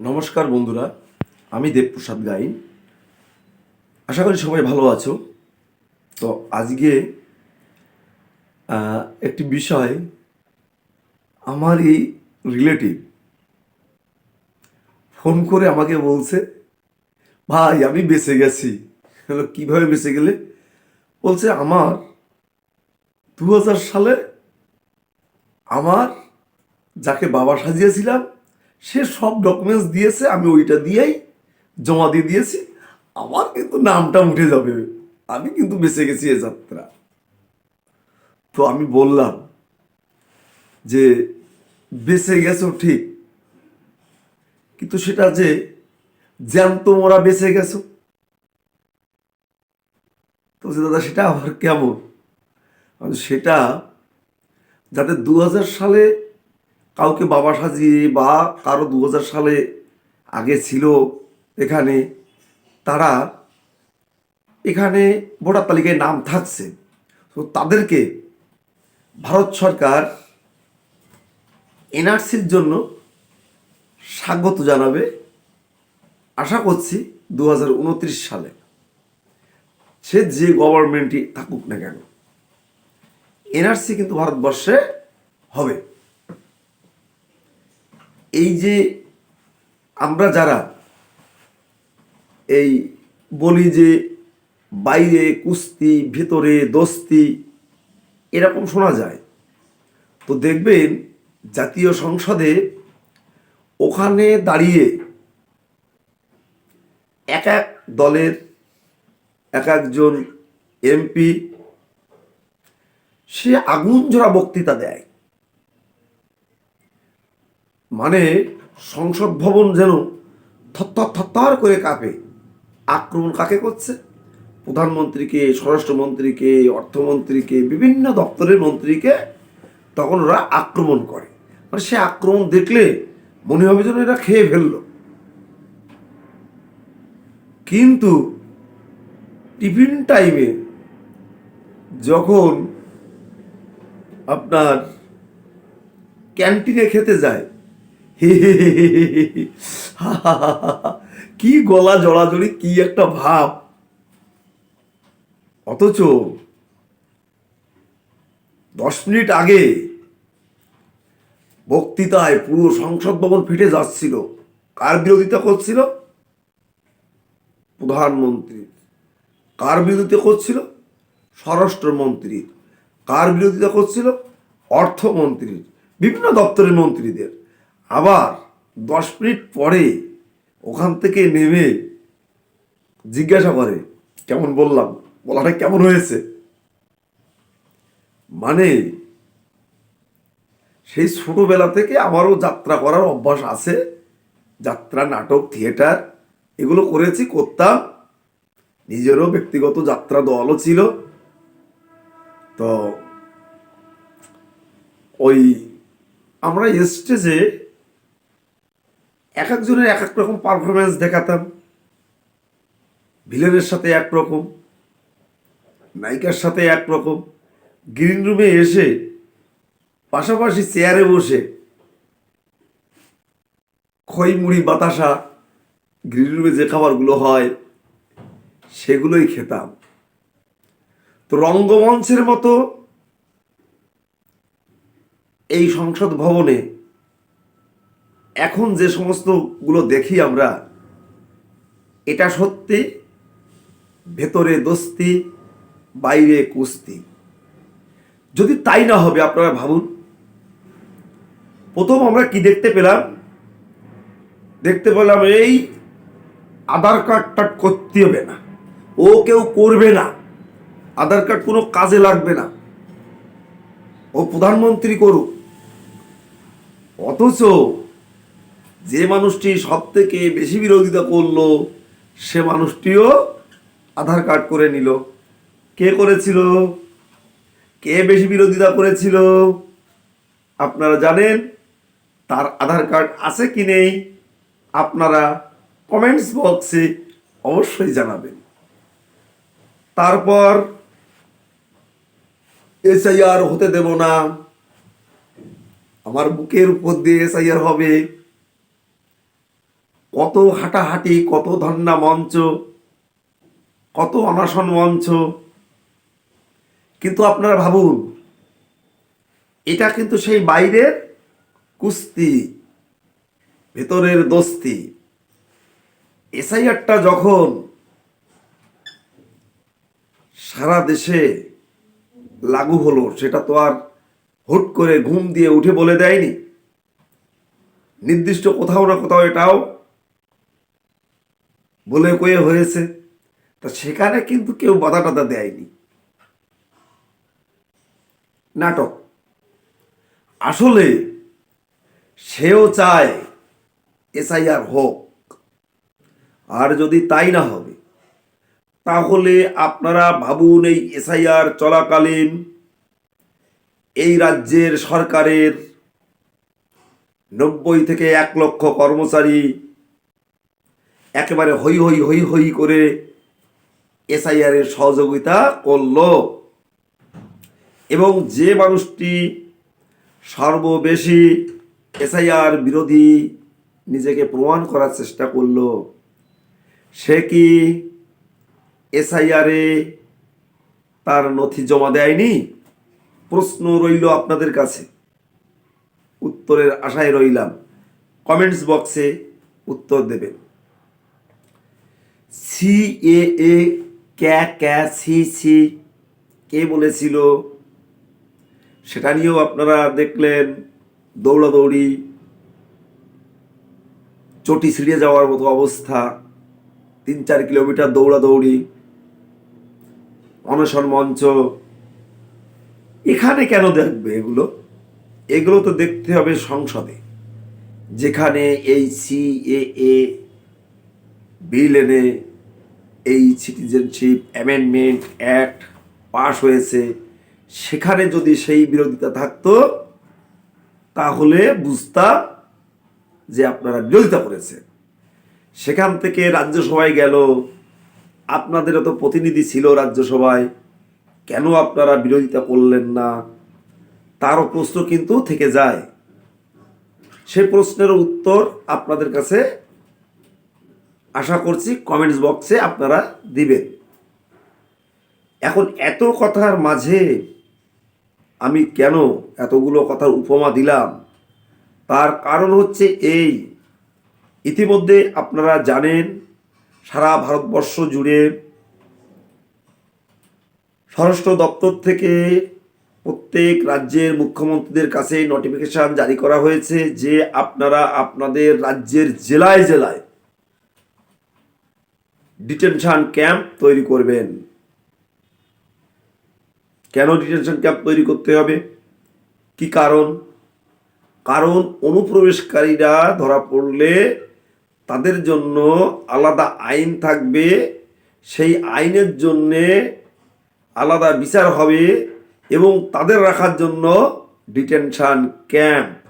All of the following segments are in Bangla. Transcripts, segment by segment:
নমস্কার বন্ধুরা, আমি দেবপ্রসাদ গাইন। আশা করি সবাই ভালো আছো। তো আজকে একটি বিষয় আমার এই রিলেটিভ ফোন করে আমাকে বলছে, ভাই, আমি বেঁচে গেছি। কীভাবে বেঁচে গেলে? বলছে, আমার দু হাজার সালে আমার যাকে বাবা সাজিয়েছিলাম সে সব ডকুমেন্টস দিয়েছে আমি ওইটা দিয়েই জমা দিয়ে দিয়েছি। আমার কিন্তু নামটা উঠে যাবে। আমি কিন্তু বেঁচে গেছি এ যাত্রা। তো আমি বললাম যে বেঁচে গেছো ঠিক। কিন্তু সেটা যে জ্যান্ত মোরা বেঁচে গেছো। তো বলছে, দাদা সেটা আবার কেমন? সেটা যাতে দু হাজার সালে কাউকে বাবা সাজিয়ে বা কারও দু হাজার সালে আগে ছিল এখানে, তারা এখানে ভোটার তালিকায় নাম থাকছে। তো তাদেরকে ভারত সরকার এনআরসির জন্য স্বাগত জানাবে আশা করছি দু হাজার উনত্রিশ সালে। সে যে গভর্নমেন্টই থাকুক না কেন, এনআরসি কিন্তু ভারতবর্ষে হবে। এই যে আমরা যারা এই বলি যে বাইরে কুস্তি, ভেতরে দস্তি, এরকম শোনা যায়। তো দেখবেন জাতীয় সংসদে ওখানে দাঁড়িয়ে এক এক দলের এক একজন এমপি, সে আগুন ঝরা বক্তৃতা দেয়। মানে সংসদ ভবন যেন থরথর থরথর করে কাঁপে। আক্রমণ কাকে করছে? প্রধানমন্ত্রীকে, স্বরাষ্ট্রমন্ত্রীকে, অর্থমন্ত্রীকে, বিভিন্ন দপ্তরের মন্ত্রীকে তখন ওরা আক্রমণ করে। মানে সে আক্রমণ দেখলে মনে হবে যেন এরা খেয়ে ফেলল। কিন্তু টিফিন টাইমে যখন আপনার ক্যান্টিনে খেতে যায় কি গলা জড়াজড়ি, কি একটা ভাব। অথচ দশ মিনিট আগে বক্তৃতায় পুরো সংসদ ভবন ফেটে যাচ্ছিল। কার বিরোধিতা করছিল? প্রধানমন্ত্রী। কার বিরোধিতা করছিল? স্বরাষ্ট্রমন্ত্রী। কার বিরোধিতা করছিল? অর্থমন্ত্রীর বিভিন্ন দপ্তরের মন্ত্রীদের। আবার দশ মিনিট পরে ওখান থেকে নেমে জিজ্ঞাসা করে, কেমন বললাম? বলাটা কেমন হয়েছে? মানে সেই ছোটবেলা থেকে আমারও যাত্রা করার অভ্যাস আছে। যাত্রা, নাটক, থিয়েটার, এগুলো করেছি, করতাম। নিজেরও ব্যক্তিগত যাত্রা দলও ছিল। তো ওই আমরা স্টেজে এক একজনের এক এক রকম পারফরমেন্স দেখাতাম। ভিলেনের সাথে এক রকম, নায়িকার সাথে এক রকম গ্রিন রুমে এসে পাশাপাশি চেয়ারে বসে খই, মুড়ি, বাতাসা গ্রিন রুমে যে খাবারগুলো হয়, সেগুলোই খেতাম। তো রঙ্গমঞ্চের মতো এই সংসদ ভবনে এখন যে সমস্তগুলো দেখি আমরা, এটা সত্যি ভেতরে দোস্তি, বাইরে কুস্তি। যদি তাই না হবে আপনারা ভাবুন, প্রথম আমরা কি দেখতে পেলাম? দেখতে পেলাম এই আধার কার্ডটা করতে হবে না। ও কেউ করবে না। আধার কার্ড কোনো কাজে লাগবে না। ও প্রধানমন্ত্রী করুক। অথচ যে মানুষটি সব থেকে বেশি বিরোধিতা করল, সে মানুষটিও আধার কার্ড করে নিল। কে করেছিল? কে বেশি বিরোধিতা করেছিল? আপনারা জানেন, তার আধার কার্ড আছে কি নেই? আপনারা কমেন্টস বক্সে অবশ্যই জানাবেন। তারপর এসআইআর হতে দেব না। আমার বুকের উপর দিয়ে এসআইআর হবে। কত হাঁটাহাঁটি, কত ধর্ণা মঞ্চ, কত অনশন মঞ্চ। কিন্তু আপনারা ভাবুন, এটা কিন্তু সেই বাইরের কুস্তি, ভেতরের দোস্তি। এসআইআরটা যখন সারা দেশে লাগু হলো, সেটা তো আর হুট করে ঘুম দিয়ে উঠে বলে দেয়নি। নির্দিষ্ট কোথাও না কোথাও এটাও বলে কয়ে হয়েছে। তা সেখানে কিন্তু কেউ বাধা টাধা দেয়নি। নাটক। আসলে সেও চায় এসআইআর হোক। আর যদি তাই না হবে, তাহলে আপনারা ভাবুন এই এসআইআর চলাকালীন এই রাজ্যের সরকারের নব্বই থেকে এক লক্ষ কর্মচারী একেবারে হই হই হই হই করে এসআইআর এর সহযোগিতা করল। এবং যে মানুষটি সর্ববেশি এসআইআর বিরোধী নিজেকে প্রমাণ করার চেষ্টা করল, সে কি এসআইআরে তার নথি জমা দেয়নি? প্রশ্ন রইল আপনাদের কাছে। উত্তরের আশায় রইলাম। কমেন্টস বক্সে উত্তর দেবেন। সি এ এ ক্যা ক্যা সি সি কে বলেছিল। সেটা নিয়েও আপনারা দেখলেন দৌড়াদৌড়ি, চটি ছিঁড়ে যাওয়ার মতো অবস্থা তিন চার কিলোমিটার দৌড়াদৌড়ি, অনশন মঞ্চ। এখানে কেন দেখবে এগুলো? এগুলো তো দেখতে হবে সংসদে, যেখানে এই সিএএ বিল এনে এই সিটিজেনশিপ অ্যামেন্ডমেন্ট অ্যাক্ট পাশ হয়েছে। সেখানে যদি সেই বিরোধিতা থাকতো, তাহলে বুঝতাম যে আপনারা বিরোধিতা করেছে সেখান থেকে রাজ্যসভায় গেল। আপনাদেরও তো প্রতিনিধি ছিল রাজ্যসভায়। কেন আপনারা বিরোধিতা করলেন না? তারও প্রশ্ন কিন্তু থেকে যায়। সে প্রশ্নের উত্তর আপনাদের কাছে আশা করছি কমেন্টস বক্সে আপনারা দিবেন। এখন এত কথার মাঝে আমি কেন এতগুলো কথার উপমা দিলাম? তার কারণ হচ্ছে এই। ইতিমধ্যে আপনারা জানেন, সারা ভারতবর্ষ জুড়ে স্বরাষ্ট্র দপ্তর থেকে প্রত্যেক রাজ্যের মুখ্যমন্ত্রীদের কাছে নোটিফিকেশন জারি করা হয়েছে যে আপনারা আপনাদের রাজ্যের জেলায় জেলায় ডিটেনশন ক্যাম্প তৈরি করবেন। কেন ডিটেনশন ক্যাম্প তৈরি করতে হবে? কি কারণ? কারণ অনুপ্রবেশকারীরা ধরা পড়লে তাদের জন্য আলাদা আইন থাকবে। সেই আইনের জন্যে আলাদা বিচার হবে এবং তাদের রাখার জন্য ডিটেনশন ক্যাম্প।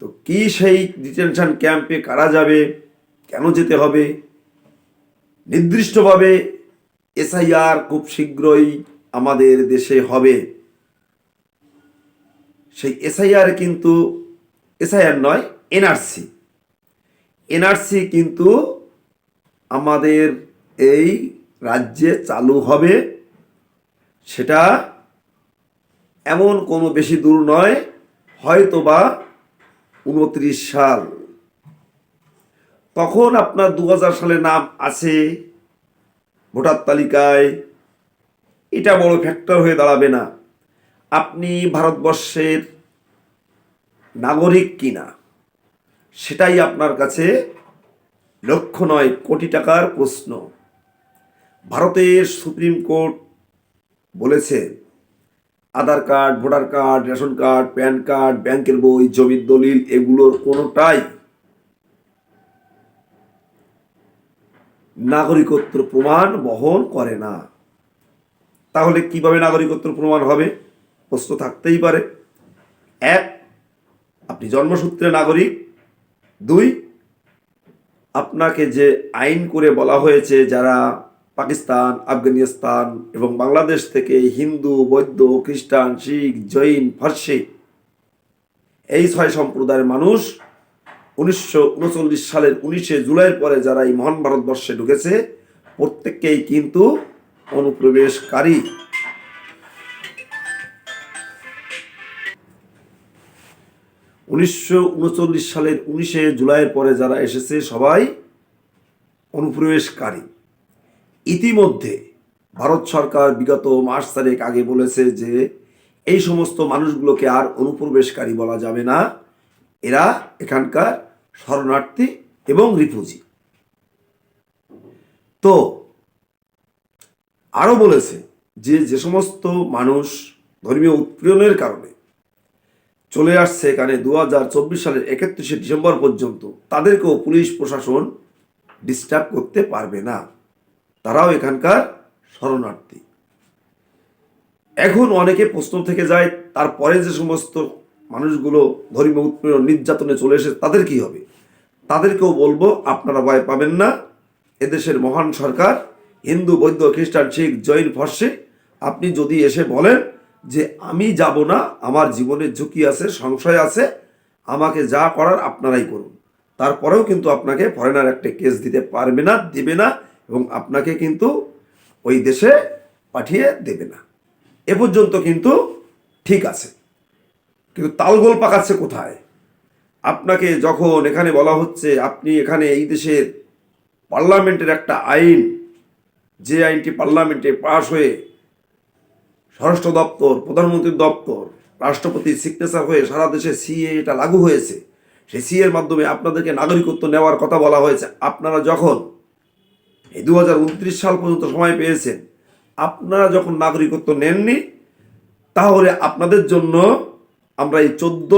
তো কি সেই ডিটেনশন ক্যাম্পে কারা যাবে? কেন যেতে হবে? নির্দিষ্টভাবে এসআইআর খুব শীঘ্রই আমাদের দেশে হবে। সেই এসআইআর কিন্তু, এসআইআর নয়, এনআরসি। এনআরসি কিন্তু আমাদের এই রাজ্যে চালু হবে। সেটা এমন কোনো বেশি দূর নয় হয়তো বা উনত্রিশ সাল। তখন আপনার দু হাজার সালে নাম আছে, ভোটার তালিকায়। এটা বড় ফ্যাক্টর হয়ে দাঁড়াবে না। আপনি ভারতবর্ষের নাগরিক কিনা, সেটাই আপনার কাছে লক্ষ্য নয়, কোটি টাকার প্রশ্ন। ভারতের সুপ্রিম কোর্ট বলেছে, Aadhaar card, voter card, ration card, PAN card, ব্যাংকের বই, জমির দলিল, এগুলোর কোনোটাই নাগরিকত্ব প্রমাণ বহন করে না। তাহলে কীভাবে নাগরিকত্ব প্রমাণ হবে? প্রশ্ন থাকতেই পারে। এক, আপনি জন্মসূত্রে নাগরিক। দুই, আপনাকে যে আইন করে বলা হয়েছে যারা পাকিস্তান, আফগানিস্তান এবং বাংলাদেশ থেকে হিন্দু, বৌদ্ধ, খ্রিস্টান, শিখ, জৈন, ফার্সি, এই ছয় সম্প্রদায়ের মানুষ উনিশশো উনচল্লিশ সালের উনিশে জুলাইয়ের পরে যারা এই মহান ভারতবর্ষে ঢুকেছে, প্রত্যেককেই কিন্তু অনুপ্রবেশকারী। উনিশশো উনচল্লিশ সালের উনিশে জুলাইয়ের পরে যারা এসেছে, সবাই অনুপ্রবেশকারী। ইতিমধ্যে ভারত সরকার বিগত মাস তারিখ আগে বলেছে যে, এই সমস্ত মানুষগুলোকে আর অনুপ্রবেশকারী বলা যাবে না। এরা এখানকার শরণার্থী এবং রিফিউজি। তো, আরও বলেছে যে যে সমস্ত মানুষ ধর্মীয় উৎপীড়নের কারণে চলে আসছে এখানে দু হাজার চব্বিশ সালের একত্রিশে ডিসেম্বর পর্যন্ত, তাদেরকেও পুলিশ প্রশাসন ডিস্টার্ব করতে পারবে না। তারাও এখানকার শরণার্থী। এখন অনেকে প্রশ্ন থেকে যায়, তারপরে যে সমস্ত মানুষগুলো ধর্মীয় উৎপীড়ন, নির্যাতনে চলে এসে তাদের কি হবে? তাদেরকেও বলব, আপনারা ভয় পাবেন না। এদেশের মহান সরকার, হিন্দু, বৌদ্ধ, খ্রিস্টান, শিখ, জৈন, ফর্সে, আপনি যদি এসে বলেন যে আমি যাব না, আমার জীবনের ঝুঁকি আছে, সংশয় আছে, আমাকে যা করার আপনারাই করুন। তারপরেও কিন্তু আপনাকে ফরেনার একটা কেস দিতে পারবে না, দেবে না, এবং আপনাকে কিন্তু ওই দেশে পাঠিয়ে দেবে না। এ পর্যন্ত কিন্তু ঠিক আছে। কিন্তু তালগোল পাকাচ্ছে কোথায়? আপনাকে যখন এখানে বলা হচ্ছে, আপনি এখানে এই দেশের পার্লামেন্টের একটা আইন, যে আইনটি পার্লামেন্টে পাশ হয়ে স্বরাষ্ট্র দপ্তর প্রধানমন্ত্রীর দপ্তর রাষ্ট্রপতির সিগনেচার হয়ে সারা দেশে সিএ এটা লাগু হয়েছে, সেই সিএর মাধ্যমে আপনাদেরকে নাগরিকত্ব নেওয়ার কথা বলা হয়েছে। আপনারা যখন এই দু হাজার উনত্রিশ সাল পর্যন্ত সময় পেয়েছেন, আপনারা যখন নাগরিকত্ব নেননি, তাহলে আপনাদের জন্য আমরা এই চোদ্দ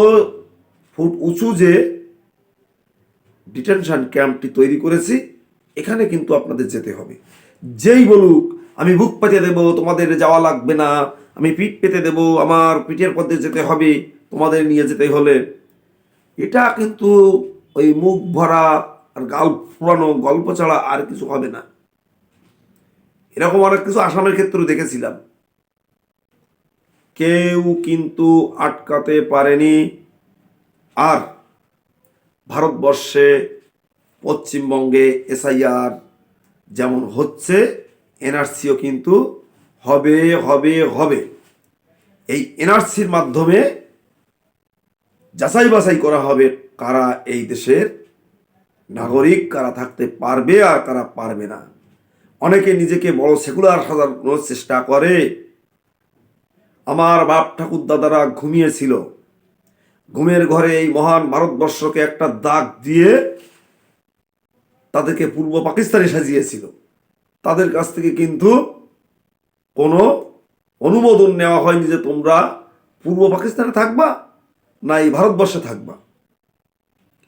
ফুট উঁচু যে ডিটেনশন ক্যাম্পটি তৈরি করেছি, এখানে কিন্তু আপনাদের যেতে হবে। যেই বলুক, আমি বুক পেতে দেবো, তোমাদের যাওয়া লাগবে না, আমি পিঠ পেতে দেবো, আমার পিঠের পথে যেতে হবে, তোমাদের নিয়ে যেতে হলে। এটা কিন্তু ওই মুখ ভরা আর গাল ফুরানো গল্প ছাড়া আর কিছু হবে না। এরকম অনেক কিছু আসামের ক্ষেত্রেও দেখেছিলাম। কেউ কিন্তু আটকাতে পারেনি। আর ভারতবর্ষে পশ্চিমবঙ্গে এসআইআর যেমন হচ্ছে, এনআরসিও কিন্তু হবে হবে হবে। এই এনআরসির মাধ্যমে যাচাই বাছাই করা হবে কারা এই দেশের নাগরিক, কারা থাকতে পারবে আর কারা পারবে না। অনেকে নিজেকে বড় সেকুলার সাজানোর চেষ্টা করে। আমার বাপ ঠাকুর দাদারা ঘুমিয়েছিল। ঘুমের ঘরে এই মহান ভারতবর্ষকে একটা দাগ দিয়ে তাদেরকে পূর্ব পাকিস্তানে সাজিয়েছিল। তাদের কাছ থেকে কিন্তু কোনো অনুমোদন নেওয়া হয়নি যে তোমরা পূর্ব পাকিস্তানে থাকবা না এই ভারতবর্ষে থাকবা।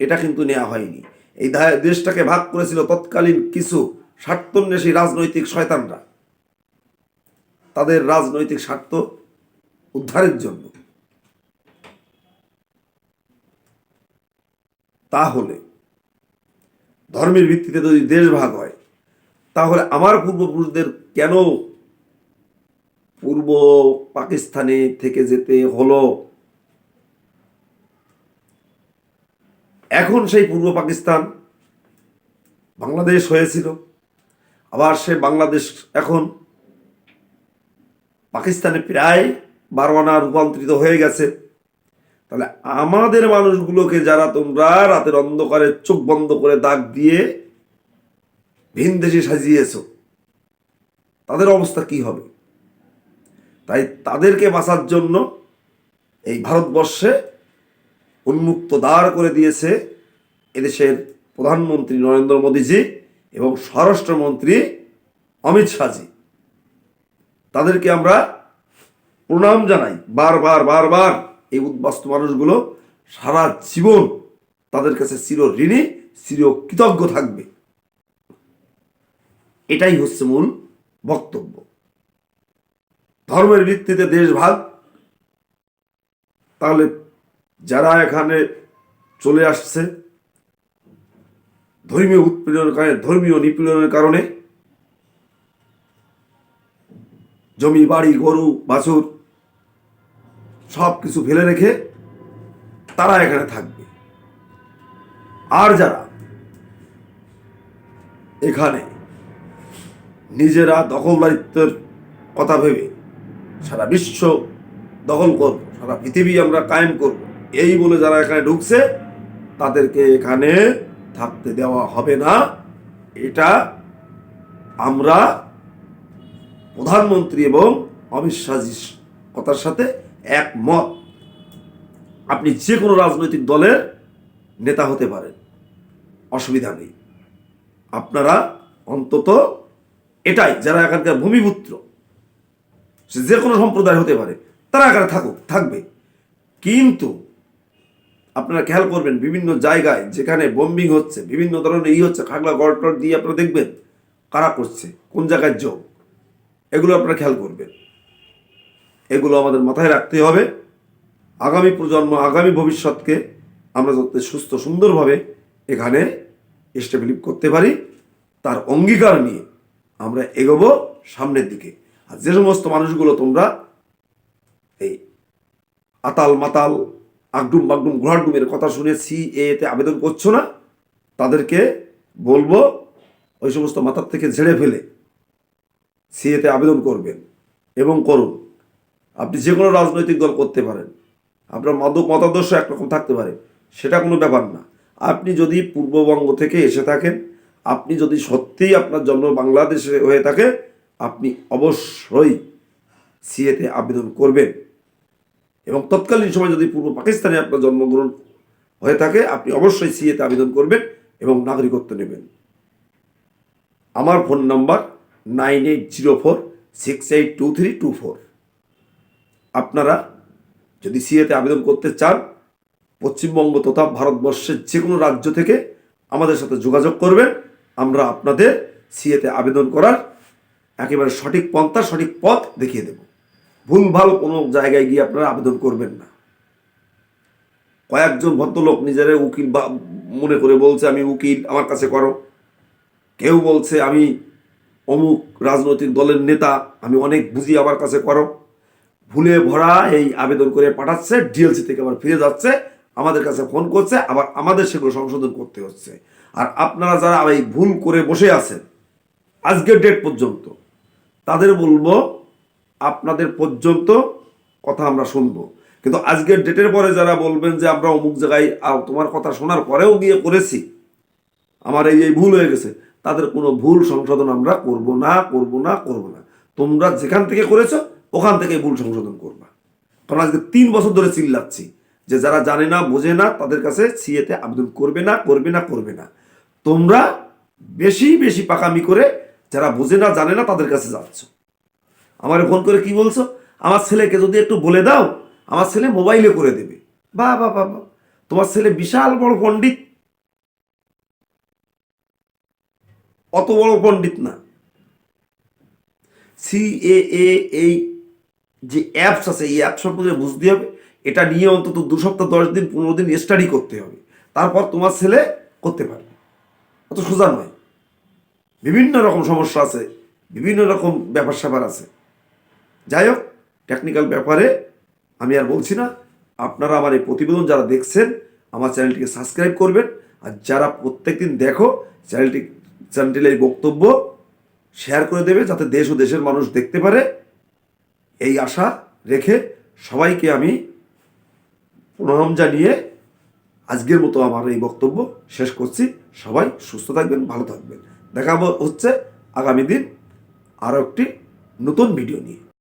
এটা কিন্তু নেওয়া হয়নি। এই দেশটাকে ভাগ করেছিল তৎকালীন কিছু স্বার্থন্বেষী রাজনৈতিক শয়তানরা। তাদের রাজনৈতিক স্বার্থ উদ্ধারের জন্য। তাহলে, ধর্মের ভিত্তিতে যদি দেশ ভাগ হয়, তাহলে আমার পূর্বপুরুষদের কেন পূর্ব পাকিস্তানে থেকে যেতে হলো? এখন সেই পূর্ব পাকিস্তান বাংলাদেশ হয়েছিল, আবার সে বাংলাদেশ এখন পাকিস্তানে প্রায় বারো আনা রূপান্তরিত হয়ে গেছে। তাহলে আমাদের মানুষগুলোকে যারা তোমরা রাতের অন্ধকারে চোখ বন্ধ করে দাগ দিয়ে ভিন দেশে সাজিয়েছ, তাদের অবস্থা কি হবে? তাই তাদেরকে বাঁচার জন্য এই ভারতবর্ষে উন্মুক্ত দাঁড় করে দিয়েছে এদেশের প্রধানমন্ত্রী নরেন্দ্র মোদীজি এবং স্বরাষ্ট্রমন্ত্রী অমিত শাহজি। তাদেরকে আমরা প্রণাম জানাই বারবার বারবার এই উদ্বাস্তু মানুষগুলো সারা জীবন তাদের কাছে চির ঋণী, চির কৃতজ্ঞ থাকবে। এটাই হচ্ছে মূল বক্তব্য। ধর্মের ভিত্তিতে দেশ ভাগ, তাহলে যারা এখানে চলে আসছে, ধর্মীয় উৎপীড়নের কারণে, ধর্মীয় নিপীড়নের কারণে, জমি, বাড়ি, গরু, বাছুর সব কিছু ফেলে রেখে তারা এখানে থাকবে। আর যারা এখানে নিজেরা দখলদারিত্বের কথা ভেবে সারা বিশ্ব দখল করব, সারা পৃথিবী আমরা কায়েম করব, এই বলে যারা এখানে ঢুকছে, তাদেরকে এখানে থাকতে দেওয়া হবে না। এটা আমরা প্রধানমন্ত্রী এবং শাহজির কথার সাথে একমত। আপনি যে কোনো রাজনৈতিক দলের নেতা হতে পারেন। অসুবিধা নেই। আপনারা অন্তত এটাই, যারা এখানকার ভূমিপুত্র, সে যে কোনো সম্প্রদায় হতে পারে, তারা এখানে থাকুক, থাকবে। কিন্তু আপনারা খেয়াল করবেন, বিভিন্ন জায়গায় যেখানে বোম্বিং হচ্ছে, বিভিন্ন ধরনের ই হচ্ছে, খাগলা গড়টর দিয়ে আপনারা দেখবেন কারা করছে, কোন জায়গায় যোগ। এগুলো আপনারা খেয়াল করবেন। এগুলো আমাদের মাথায় রাখতে হবে। আগামী প্রজন্ম, আগামী ভবিষ্যৎকে আমরা যাতে সুস্থ, সুন্দরভাবে এখানে স্টেবিলিপ করতে পারি, তার অঙ্গীকার নিয়ে আমরা এগোবো সামনের দিকে। আর যে সমস্ত মানুষগুলো তোমরা এই আতাল মাতাল, আগডুম বাগডুম ঘোড়াডুমের কথা শুনে সি এতে আবেদন করছ না, তাদেরকে বলব ওই সমস্ত মাথার থেকে ঝেড়ে ফেলে সিএতে আবেদন করবেন এবং করুন। আপনি যে কোনো রাজনৈতিক দল করতে পারেন। আপনার মত, মতাদর্শ একরকম থাকতে পারে। সেটা কোনো ব্যাপার না। আপনি যদি পূর্ববঙ্গ থেকে এসে থাকেন, আপনি যদি সত্যিই আপনার জন্ম বাংলাদেশে হয়ে থাকে, আপনি অবশ্যই সিএতে আবেদন করবেন। এবং তৎকালীন সময় যদি পূর্ব পাকিস্তানে আপনার জন্মগ্রহণ হয়ে থাকে, আপনি অবশ্যই সিএতে আবেদন করবেন এবং নাগরিকত্ব নেবেন। আমার phone number nine eight zero four, six eight two three two four. আপনারা যদি সিএতে আবেদন করতে চান, পশ্চিমবঙ্গ তথা ভারতবর্ষের যে কোনো রাজ্য থেকে আমাদের সাথে যোগাযোগ করবেন। আমরা আপনাদের সিএতে আবেদন করার একেবারে সঠিক পন্থা, সঠিক পথ দেখিয়ে দেব। ভুলভাল কোনো জায়গায় গিয়ে আপনারা আবেদন করবেন না। কয়েকজন ভদ্রলোক নিজেরা উকিল বা মনে করে বলছে, আমি উকিল, আমার কাছে করো। কেউ বলছে, আমি অমুক রাজনৈতিক দলের নেতা, আমি অনেক বুঝি আমার কাছে করো। ভুলে ভরা এই আবেদন করে পাঠাচ্ছে ডিএলসি থেকে আবার ফিরে যাচ্ছে, আমাদের কাছে ফোন করছে, আবার আমাদের সেগুলো সংশোধন করতে হচ্ছে। আর আপনারা যারা এই ভুল করে বসে আছেন, আজকের ডেট পর্যন্ত, তাদের বলব, আপনাদের পর্যন্ত কথা আমরা শুনব। কিন্তু আজকের ডেটের পরে যারা বলবেন যে আমরা অমুক জায়গায় তোমার কথা শোনার পরেও গিয়ে করেছি, আমার এই এই ভুল হয়ে গেছে, তাদের কোনো ভুল সংশোধন আমরা করব না করব না করব না। তোমরা যেখান থেকে করেছ ওখান থেকে ভুল সংশোধন করবা। কারণ আজকে তিন বছর ধরে চিল্লাচ্ছি যে যারা জানে না, বোঝে না, তাদের কাছে সিএতে আবেদন করবে না করবে না করবে না। তোমরা বেশি বেশি পাকামি করে যারা বোঝে না, জানে না, তাদের কাছে যাচ্ছ। আমার ফোন করে কি বলছো? আমার ছেলেকে যদি একটু বলে দাও, আমার ছেলে মোবাইলে করে দেবে। বা বা বা। তোমার ছেলে বিশাল বড় পণ্ডিত। অত বড় পণ্ডিত না। সিএএ এই যে অ্যাপস আছে, এই অ্যাপ সম্পর্কে বুঝতে হবে। এটা নিয়ে অন্তত দু সপ্তাহ, দশ দিন, পনেরো দিন স্টাডি করতে হবে। তারপর তোমার ছেলে করতে পারবে। অত সোজা নয়। বিভিন্ন রকম সমস্যা আছে, বিভিন্ন রকম ব্যাপার স্যাপার আছে। যাই হোক টেকনিক্যাল ব্যাপারে আমি আর বলছি না। আপনারা আমার এই প্রতিবেদন যারা দেখছেন, আমার চ্যানেলটিকে সাবস্ক্রাইব করবেন। আর যারা প্রত্যেকদিন দেখো, চ্যানেলটি, চ্যানেলটির এই বক্তব্য শেয়ার করে দেবে, যাতে দেশ ও দেশের মানুষ দেখতে পারে। এই আশা রেখে সবাইকে আমি প্রণাম জানিয়ে আজকের মতো আমার এই বক্তব্য শেষ করছি। সবাই সুস্থ থাকবেন, ভালো থাকবেন। দেখা হচ্ছে আগামী দিন আরও একটি নতুন ভিডিও নিয়ে।